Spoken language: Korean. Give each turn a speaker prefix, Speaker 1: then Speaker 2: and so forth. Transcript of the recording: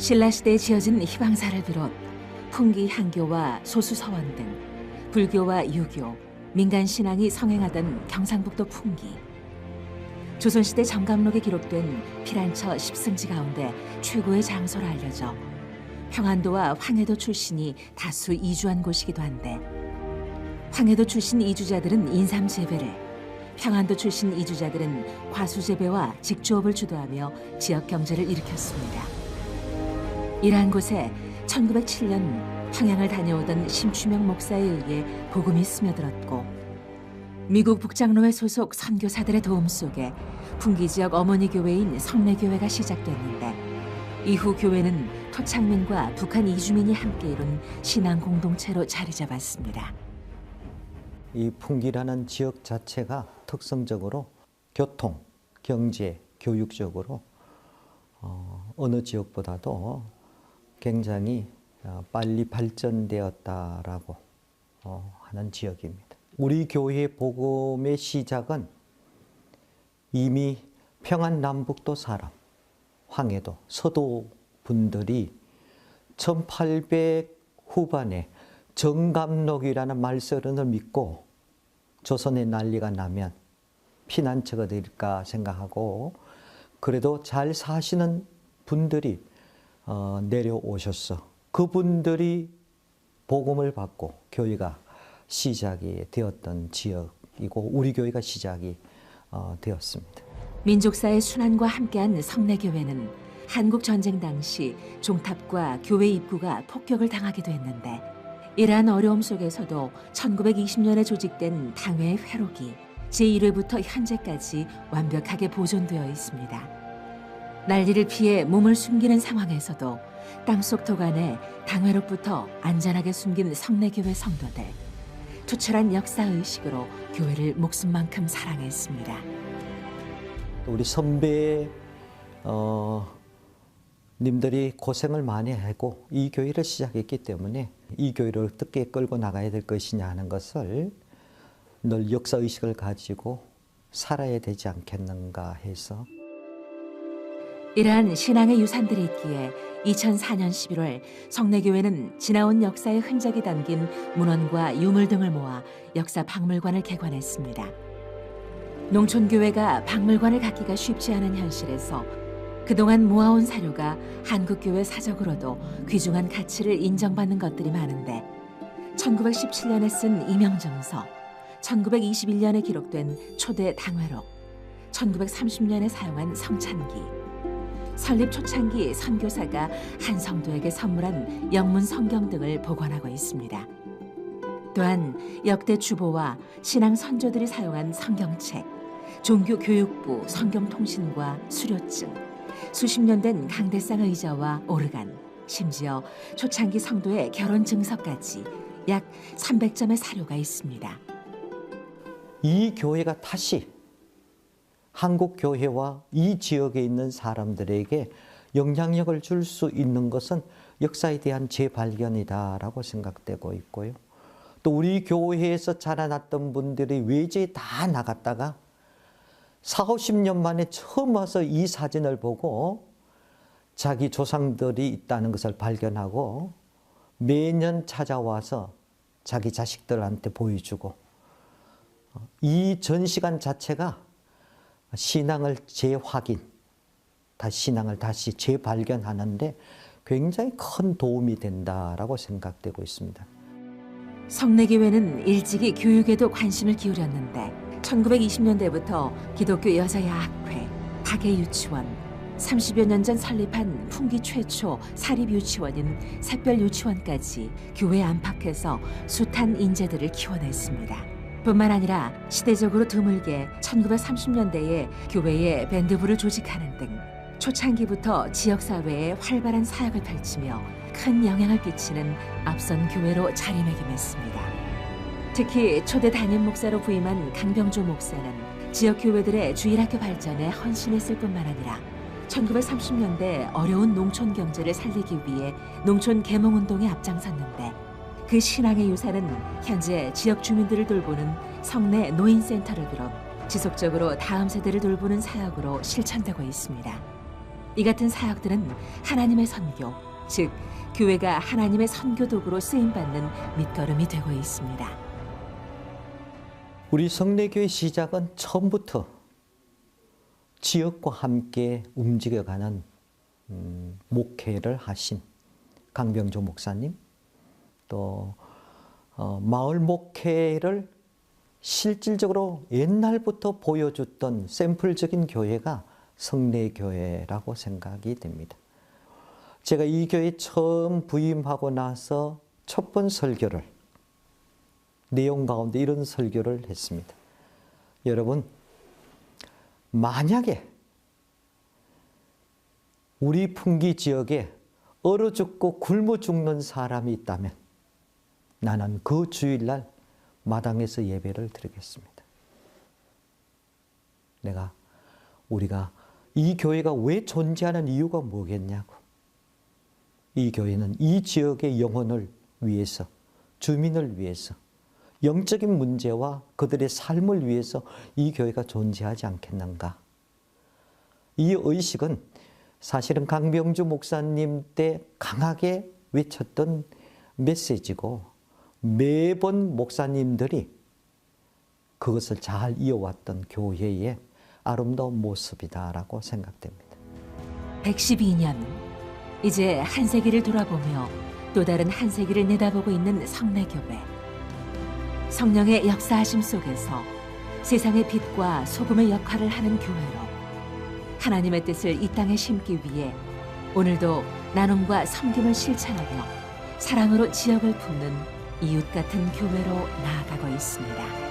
Speaker 1: 신라시대에 지어진 희방사를 비롯 풍기 향교와 소수 서원 등 불교와 유교, 민간 신앙이 성행하던 경상북도 풍기. 조선시대 정감록에 기록된 피란처 십승지 가운데 최고의 장소로 알려져 평안도와 황해도 출신이 다수 이주한 곳이기도 한데 황해도 출신 이주자들은 인삼 재배를 평안도 출신 이주자들은 과수 재배와 직조업을 주도하며 지역 경제를 일으켰습니다. 이러한 곳에 1907년 평양을 다녀오던 심추명 목사에 의해 복음이 스며들었고 미국 북장로회 소속 선교사들의 도움 속에 풍기 지역 어머니 교회인 성례교회가 시작됐는데 이후 교회는 토착민과 북한 이주민이 함께 이룬 신앙 공동체로 자리 잡았습니다.
Speaker 2: 이 풍기라는 지역 자체가 특성적으로 교통, 경제, 교육적으로 어, 어느 지역보다도 굉장히 어, 빨리 발전되었다라고 어, 하는 지역입니다. 우리 교회 복음의 시작은 이미 평안 남북도 사람, 황해도, 서도 분들이 1800 후반에 정감록이라는 말서른을 믿고 조선의 난리가 나면 피난처가 될까 생각하고 그래도 잘 사시는 분들이 어, 내려오셨어. 그분들이 복음을 받고 교회가 시작이 되었던 지역이고 우리 교회가 시작이 어, 되었습니다.
Speaker 1: 민족사의 순환과 함께한 성내교회는 한국 전쟁 당시 종탑과 교회 입구가 폭격을 당하기도 했는데 이러한 어려움 속에서도 1920년에 조직된 당회의 회록이 제1회부터 현재까지 완벽하게 보존되어 있습니다. 난리를 피해 몸을 숨기는 상황에서도 땅속 도간에 당회로부터 안전하게 숨긴 성내교회 성도들 투철한 역사의식으로 교회를 목숨만큼 사랑했습니다.
Speaker 2: 우리 선배 어, 님들이 고생을 많이 하고 이 교회를 시작했기 때문에 이 교회를 어떻게 끌고 나가야 될 것이냐 하는 것을 늘 역사 의식을 가지고 살아야 되지 않겠는가 해서
Speaker 1: 이러한 신앙의 유산들이 있기에 2004년 11월 성내교회는 지나온 역사의 흔적이 담긴 문헌과 유물 등을 모아 역사 박물관을 개관했습니다. 농촌교회가 박물관을 갖기가 쉽지 않은 현실에서 그동안 모아온 사료가 한국교회 사적으로도 귀중한 가치를 인정받는 것들이 많은데 1917년에 쓴 이명정서, 1921년에 기록된 초대 당회록, 1930년에 사용한 성찬기, 설립 초창기 선교사가 한 성도에게 선물한 영문 성경 등을 보관하고 있습니다. 또한 역대 주보와 신앙 선조들이 사용한 성경책, 종교 교육부 성경 통신과 수료증, 수십 년 된 강대상 의자와 오르간, 심지어 초창기 성도의 결혼 증서까지 약 300점의 사료가 있습니다.
Speaker 2: 이 교회가 다시 한국 교회와 이 지역에 있는 사람들에게 영향력을 줄 수 있는 것은 역사에 대한 재발견이다라고 생각되고 있고요. 또 우리 교회에서 자라났던 분들이 외지에 다 나갔다가 4, 50년 만에 처음 와서 이 사진을 보고 자기 조상들이 있다는 것을 발견하고 매년 찾아와서 자기 자식들한테 보여주고 이 전시관 자체가 신앙을 재확인, 신앙을 다시 재발견하는데 굉장히 큰 도움이 된다라고 생각되고 있습니다.
Speaker 1: 성내교회는 일찍이 교육에도 관심을 기울였는데 1920년대부터 기독교 여자야학회, 박예유치원, 30여 년 전 설립한 풍기 최초 사립유치원인 샛별유치원까지 교회 안팎에서 숱한 인재들을 키워냈습니다. 뿐만 아니라 시대적으로 드물게 1930년대에 교회에 밴드부를 조직하는 등 초창기부터 지역사회에 활발한 사역을 펼치며 큰 영향을 끼치는 앞선 교회로 자리매김했습니다. 특히 초대 담임 목사로 부임한 강병조 목사는 지역 교회들의 주일학교 발전에 헌신했을 뿐만 아니라 1930년대 어려운 농촌 경제를 살리기 위해 농촌 계몽 운동에 앞장섰는데 그 신앙의 유산은 현재 지역 주민들을 돌보는 성내 노인센터를 비롯 지속적으로 다음 세대를 돌보는 사역으로 실천되고 있습니다. 이 같은 사역들은 하나님의 선교, 즉 교회가 하나님의 선교 도구로 쓰임 받는 밑거름이 되고 있습니다.
Speaker 2: 우리 성례교회 시작은 처음부터 지역과 함께 움직여가는 음, 목회를 하신 강병조 목사님, 또 어, 마을 목회를 실질적으로 옛날부터 보여줬던 샘플적인 교회가 성례교회라고 생각이 됩니다. 제가 이 교회 처음 부임하고 나서 첫 번 설교를 내용 가운데 이런 설교를 했습니다. 여러분, 만약에 우리 풍기 지역에 얼어 죽고 굶어 죽는 사람이 있다면 나는 그 주일날 마당에서 예배를 드리겠습니다. 내가 우리가 이 교회가 왜 존재하는 이유가 뭐겠냐고. 이 교회는 이 지역의 영혼을 위해서, 주민을 위해서, 영적인 문제와 그들의 삶을 위해서 이 교회가 존재하지 않겠는가. 이 의식은 사실은 강병주 목사님 때 강하게 외쳤던 메시지고 매번 목사님들이 그것을 잘 이어왔던 교회의 아름다운 모습이다라고 생각됩니다.
Speaker 1: 112년 이제 한 세기를 돌아보며 또 다른 한 세기를 내다보고 있는 성례교회 성령의 역사하심 속에서 세상의 빛과 소금의 역할을 하는 교회로 하나님의 뜻을 이 땅에 심기 위해 오늘도 나눔과 섬김을 실천하며 사랑으로 지역을 품는 이웃 같은 교회로 나아가고 있습니다.